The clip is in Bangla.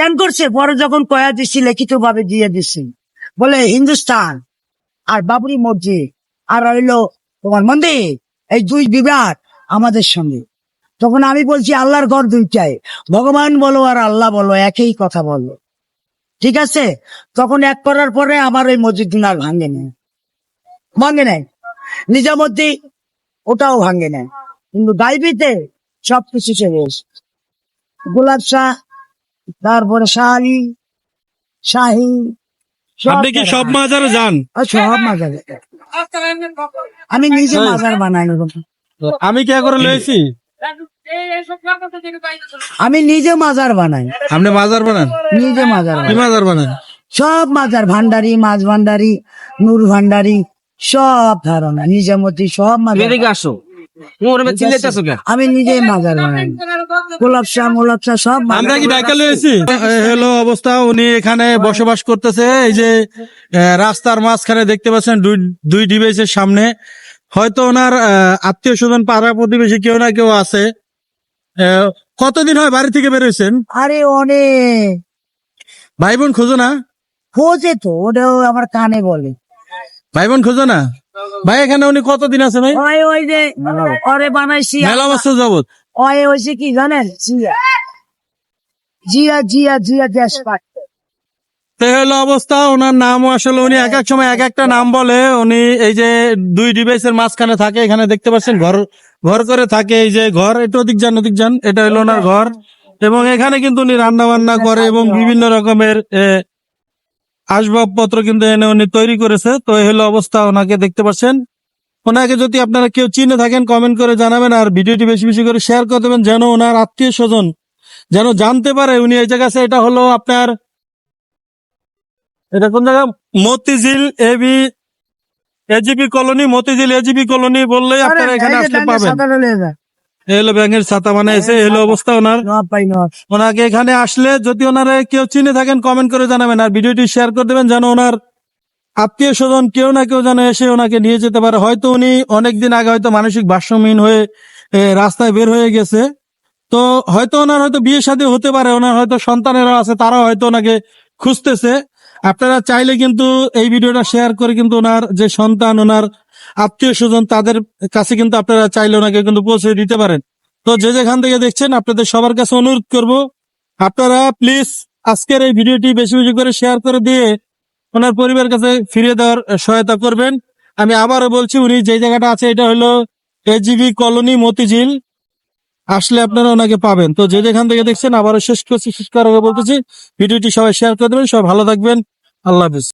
কেন করছে? পরে যখন কয়া দিচ্ছি লিখিত ভাবে দিয়ে দিচ্ছি বলে, হিন্দুস্তান আর বাবরি মসজিদ আর হইল তোমার মন্দির, এই দুই বিভাগ আমাদের সঙ্গে। তখন আমি বলছি, আল্লাহর ঘর দুইটাই। ভগবান বলো আর আল্লাহ বলো, একই কথা বলো। ঠিক আছে? তখন এক করার পরে আমার ওই মসজিদ আর ভাঙে নেয় ভাঙে নেয় নিজামতি ওটাও ভাঙে নেয় কিন্তু গাইবিতে সবকিছু এসে গোলাপ শাহ তারপরে শাহি শাহি সব আপনি কি সব মাজারে যান? সব মাজার। আমি নিজে মাজার বানাই আমি কে করে লয়েছি আমি নিজে মাজার বানাই। আপনি মাজার বানান? নিজে মাজার কি মাজার বানান? সব মাজার ভান্ডারি মাছ ভান্ডারি নূর ভান্ডারি সব ধারণা নিজামতি সব মাজার এদিকে আসো। মোর চিল্লাইতেছো কে? আমি নিজে মাজার বানাই গোলাপ শাহ মোলাপ শাহ সব আমরা কি ঢাকা লয়েছি হলো অবস্থা উনি এখানে বসবাস করতেছে এই যে রাস্তার মাঝখানে দেখতে পাচ্ছেন দুই দুই ডিভাইসের সামনে। হয়তো ওনার আত্মীয় স্বজন পাড়া প্রতিবেশী কেউ না কেউ আছে। আহ, কতদিন হয় বাড়ি থেকে বেরোয়েছেন আরে অনেক ভাই বোন খোঁজো না? খোঁজে তো ওটাও আমার কানে বলে। ভাই বোন খোঁজো না? ভাই এখানে উনি কতদিন আছে ভাই? ওই ওই যে ওরে বানাইছি মেলা বছর যাবত ওই হয়েছে কি জানেন? জিয়া। জিয়া জিয়া জিয়া দেশ এই হলো অবস্থা ওনার নাম আসলে উনি এক এক সময় এক একটা নাম বলে। উনি এই যে দুই ডিভাইসের মাঝখানে থাকে এখানে দেখতে পাচ্ছেন ঘর ঘর করে থাকে। এই যে ঘর একটু ওদিক যান ওদিক যান। এটা হলো ওনার ঘর। এবং এখানে কিন্তু উনি রান্না বান্না করে এবং বিভিন্ন রকমের আসবাবপত্র কিন্তু এনে উনি তৈরি করেছে তো এই হলো অবস্থা ওনাকে দেখতে পাচ্ছেন। ওনাকে যদি আপনারা কেউ চিনে থাকেন কমেন্ট করে জানাবেন আর ভিডিওটি বেশি বেশি করে শেয়ার করে দেবেন যেন ওনার আত্মীয় স্বজন যেন জানতে পারে উনি এই জায়গা আছে। এটা হলো আপনার এটা কোন জায়গা? Motijheel AB AGP colony Motijheel AGP colony বললেই আপনারা এখানে আসতে পাবেন। এই হলো ব্যাঙের ছাতা মানে এসে এই হলো অবস্থা ওনার। পাই ওনাকে এখানে আসলে যদি ওনারা কেউ চিনে থাকেন কমেন্ট করে জানাবেন আর ভিডিওটি শেয়ার করে দেবেন যেন ওনার আত্মীয় স্বজন কেউ না কেউ যেন এসে ওনাকে নিয়ে যেতে পারে। হয়তো উনি অনেকদিন আগে হয়তো মানসিক ভারসাম্যহীন হয়ে রাস্তায় বের হয়ে গেছে। তো হয়তো ওনার হয়তো বিয়ে শাদী হতে পারে ওনার হয়তো সন্তানেরা আছে তারাও হয়তো ওনাকে খুঁজতেছে। আপনারা চাইলে কিন্তু এই ভিডিওটা শেয়ার করে কিন্তু ওনার যে সন্তান ওনার আত্মীয় স্বজন তাদের কাছে কিন্তু আপনারা চাইলে ওনাকে কিন্তু পৌঁছে দিতে পারেন। তো যে যেখান থেকে দেখছেন, আপনাদের সবার কাছে অনুরোধ করব, আপনারা প্লিজ আজকের এই ভিডিওটি বেশি বেশি করে শেয়ার করে দিয়ে ওনার পরিবারের কাছে ফিরিয়ে দেওয়ার সহায়তা করবেন। আমি আবারও বলছি, উনি যে জায়গাটা আছে, এটা হলো এজিবি কলোনি মতিঝিল। আসলে আপনারা ওনাকে পাবেন। তো যে যেখান থেকে দেখছেন, আবারও শেষ করছি, শেষ করার বলতেছি, ভিডিওটি সবাই শেয়ার করে দেবেন, সবাই ভালো থাকবেন। আল্লাহ হাফিজ।